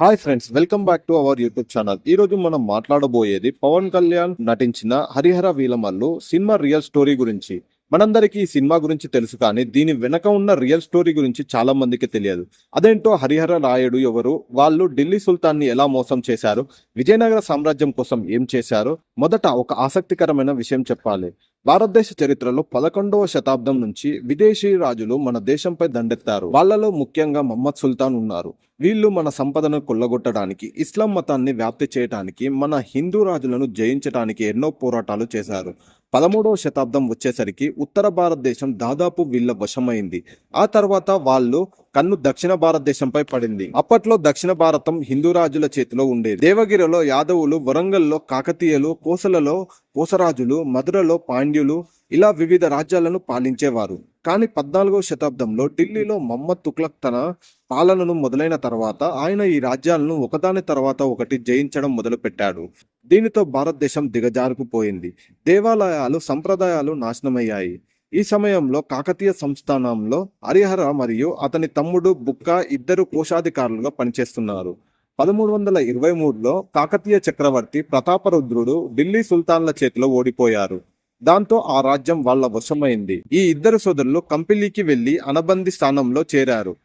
Hi friends welcome back to our YouTube channel ఈ రోజు మనం మాట్లాడబోయేది పవన్ కళ్యాణ్ నటించిన Harihara Veeramallu cinema real story గురించి. మనందరికీ ఈ సినిమా గురించి తెలుసు కానీ దీని వెనక ఉన్న రియల్ స్టోరీ గురించి చాలా మందికి తెలియదు. అదేంటో హరిహర రాయుడు ఎవరు వాళ్ళు ఢిల్లీ సుల్తాన్ని ఎలా మోసం చేశారు విజయనగర సామ్రాజ్యం కోసం ఏం చేశారు మొదట ఒక ఆసక్తికరమైన విషయం చెప్పాలి. భారతదేశ చరిత్రలో పదకొండవ శతాబ్దం నుంచి విదేశీ రాజులు మన దేశంపై దండెత్తారు. వాళ్ళలో ముఖ్యంగా మహమ్మద్ సుల్తాన్ ఉన్నారు. వీళ్ళు మన సంపదను కొల్లగొట్టడానికి ఇస్లాం మతాన్ని వ్యాప్తి చేయడానికి మన హిందూ రాజులను జయించడానికి ఎన్నో పోరాటాలు చేశారు. పదమూడవ శతాబ్దం వచ్చేసరికి ఉత్తర భారతదేశం దాదాపు వీళ్ళ వశమైంది ఆ తర్వాత వాళ్ళు కన్ను దక్షిణ భారతదేశంపై పడింది. అప్పట్లో దక్షిణ భారతం హిందూ రాజుల చేతిలో ఉండేది. దేవగిరిలో యాదవులు వరంగల్లో కాకతీయులు కోసలలో కోసరాజులు మధురలో పాండ్యులు ఇలా వివిధ రాజ్యాలను పాలించేవారు. కానీ పద్నాలుగవ శతాబ్దంలో ఢిల్లీలో మహమ్మద్ తుక్లక్ తన పాలనను మొదలైన తర్వాత ఆయన ఈ రాజ్యాలను ఒకదాని తర్వాత ఒకటి జయించడం మొదలుపెట్టాడు. దీనితో భారతదేశం దిగజారుకుపోయింది దేవాలయాలు సంప్రదాయాలు నాశనమయ్యాయి. ఈ సమయంలో కాకతీయ సంస్థానంలో హరిహర మరియు అతని తమ్ముడు బుక్క ఇద్దరు కోశాధికారులుగా పనిచేస్తున్నారు. పదమూడు వందల ఇరవై మూడులో కాకతీయ చక్రవర్తి ప్రతాపరుద్రుడు ఢిల్లీ సుల్తాన్ల చేతిలో ఓడిపోయారు. దాంతో ఆ రాజ్యం వాళ్ళ వశమైంది. ఈ ఇద్దరు సోదరులు కంపిలీకి వెళ్ళి అనబంది స్థానంలో చేరారు.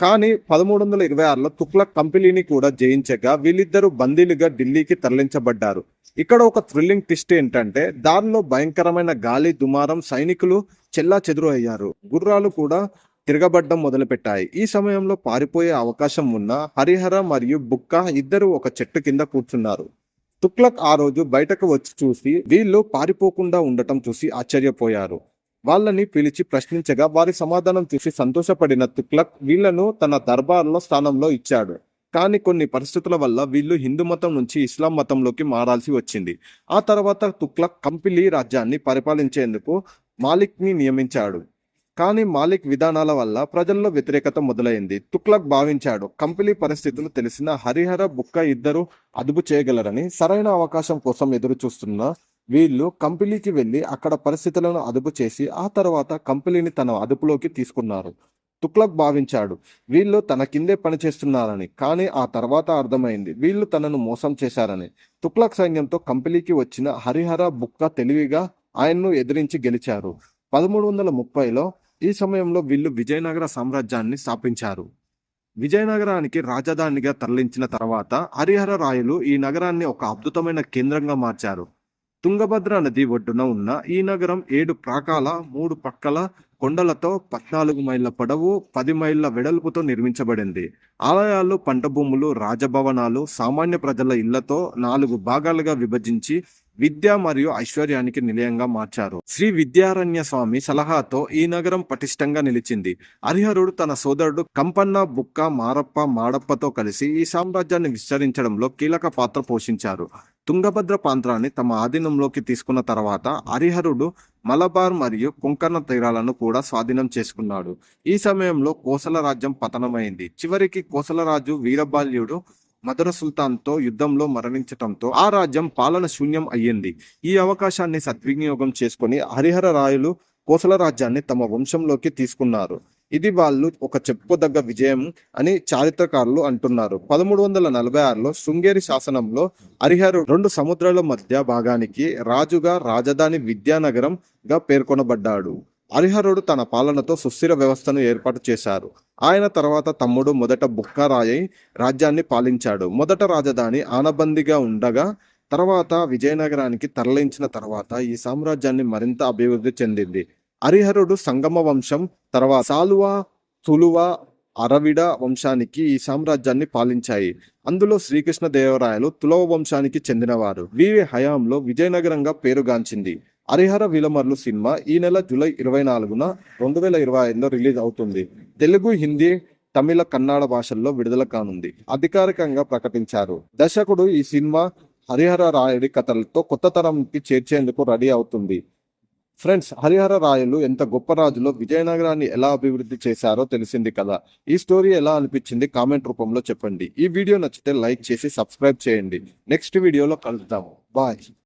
కానీ పదమూడు వందల ఇరవై ఆరులో తుక్లక్ కంపెనీని కూడా జయించగా వీళ్ళిద్దరూ బందీలుగా ఢిల్లీకి తరలించబడ్డారు. ఇక్కడ ఒక థ్రిల్లింగ్ ట్విస్ట్ ఏంటంటే దారిలో భయంకరమైన గాలి దుమారం సైనికులు చెల్లా చెదురు అయ్యారు గుర్రాలు కూడా తిరగబడ్డం మొదలుపెట్టాయి. ఈ సమయంలో పారిపోయే అవకాశం ఉన్న హరిహర మరియు బుక్క ఇద్దరు ఒక చెట్టు కింద కూర్చున్నారు. తుక్లక్ ఆ రోజు బయటకు వచ్చి చూసి వీళ్ళు పారిపోకుండా ఉండటం చూసి ఆశ్చర్యపోయారు. వాళ్ళని పిలిచి ప్రశ్నించగా వారి సమాధానం చూసి సంతోషపడిన తుక్లక్ వీళ్ళను తన దర్బార్లో స్థానంలో ఇచ్చాడు. కానీ కొన్ని పరిస్థితుల వల్ల వీళ్ళు హిందూ మతం నుంచి ఇస్లాం మతంలోకి మారాల్సి వచ్చింది. ఆ తర్వాత తుక్లక్ కంపిలీ రాజ్యాన్ని పరిపాలించేందుకు మాలిక్ని నియమించాడు. కానీ మాలిక్ విధానాల వల్ల ప్రజల్లో వ్యతిరేకత మొదలైంది. తుక్లక్ భావించాడు కంపెనీ పరిస్థితులు తెలిసిన హరిహర బుక్క ఇద్దరు అదుపు చేయగలరని సరైన అవకాశం కోసం ఎదురు చూస్తున్న వీళ్ళు కంపెనీకి వెళ్ళి అక్కడ పరిస్థితులను అదుపు చేసి ఆ తర్వాత కంపెనీని తన అదుపులోకి తీసుకున్నారు. తుక్లక్ భావించాడు వీళ్ళు తన కిందే పనిచేస్తున్నారని కానీ ఆ తర్వాత అర్థమైంది వీళ్ళు తనను మోసం చేశారని. తుక్లక్ సైన్యంతో కంపెనీకి వచ్చిన హరిహర బుక్క తెలివిగా ఆయన్ను ఎదిరించి గెలిచారు. పదమూడు వందల ముప్పైలో ఈ సమయంలో వీళ్ళు విజయనగర సామ్రాజ్యాన్ని స్థాపించారు. విజయనగరానికి రాజధానిగా తరలించిన తర్వాత హరిహర రాయలు ఈ నగరాన్ని ఒక అద్భుతమైన కేంద్రంగా మార్చారు. తుంగభద్ర నది ఒడ్డున ఉన్న ఈ నగరం ఏడు ప్రాకాల మూడు పక్కల కొండలతో పద్నాలుగు మైళ్ళ పొడవు పది మైళ్ళ వెడల్పుతో నిర్మించబడింది. ఆలయాలు పంట భూములు రాజభవనాలు సామాన్య ప్రజల ఇళ్ళతో నాలుగు భాగాలుగా విభజించి విద్య మరియు ఐశ్వర్యానికి నిలయంగా మార్చారు. శ్రీ విద్యారణ్య స్వామి సలహాతో ఈ నగరం పటిష్టంగా నిలిచింది. హరిహరుడు తన సోదరుడు కంపన్న బుక్క మారప్ప మాడప్పతో కలిసి ఈ సామ్రాజ్యాన్ని విస్తరించడంలో కీలక పాత్ర పోషించారు. తుంగభద్ర ప్రాంతాన్ని తమ ఆధీనంలోకి తీసుకున్న తర్వాత హరిహరుడు మలబార్ మరియు కుంకర్ణ తీరాలను కూడా స్వాధీనం చేసుకున్నాడు. ఈ సమయంలో కోసల రాజ్యం పతనమైంది. చివరికి కోసలరాజు వీరబాల్యుడు మధుర సుల్తాన్తో యుద్ధంలో మరణించటంతో ఆ రాజ్యం పాలన శూన్యం అయ్యింది. ఈ అవకాశాన్ని సద్వినియోగం చేసుకుని హరిహర రాయలు కోసల రాజ్యాన్ని తమ వంశంలోకి తీసుకున్నారు. ఇది వాళ్ళు ఒక చెప్పుకోదగ్గ విజయం అని చారిత్రకారులు అంటున్నారు. పదమూడు వందల నలభై ఆరులో శృంగేరి శాసనంలో హరిహరు రెండు సముద్రాల మధ్య భాగానికి రాజుగా రాజధాని విద్యానగరంగా పేర్కొనబడ్డాడు. హరిహరుడు తన పాలనతో సుస్థిర వ్యవస్థను ఏర్పాటు చేశారు. ఆయన తర్వాత తమ్ముడు మొదట బుక్కరాయి రాజ్యాన్ని పాలించాడు. మొదట రాజధాని ఆనబందిగా ఉండగా తర్వాత విజయనగరానికి తరలించిన తర్వాత ఈ సామ్రాజ్యాన్ని మరింత అభివృద్ధి చెందింది. హరిహరుడు సంగమ వంశం తర్వాత సాలువ తులువ అరవిడ వంశానికి ఈ సామ్రాజ్యాన్ని పాలించాయి. అందులో శ్రీకృష్ణ దేవరాయలు తులవ వంశానికి చెందినవారు. వీరి హయాంలో విజయనగరంగా పేరుగాంచింది. హరిహర విలమర్లు సినిమా ఈ నెల జూలై ఇరవై నాలుగున రెండు వేల ఇరవై ఐదులో రిలీజ్ అవుతుంది. తెలుగు హిందీ తమిళ కన్నడ భాషల్లో విడుదల కానుంది. అధికారికంగా ప్రకటించారు. దర్శకుడు ఈ సినిమా హరిహర రాయుడి కథలతో కొత్త తరంకి చేర్చేందుకు రెడీ అవుతుంది. ఫ్రెండ్స్ హరిహర రాయలు ఎంత గొప్ప రాజులో విజయనగరాన్ని ఎలా అభివృద్ధి చేశారో తెలిసింది కదా. ఈ స్టోరీ ఎలా అనిపించింది కామెంట్ రూపంలో చెప్పండి. ఈ వీడియో నచ్చితే లైక్ చేసి సబ్స్క్రైబ్ చేయండి. నెక్స్ట్ వీడియోలో కలుద్దాము. బాయ్.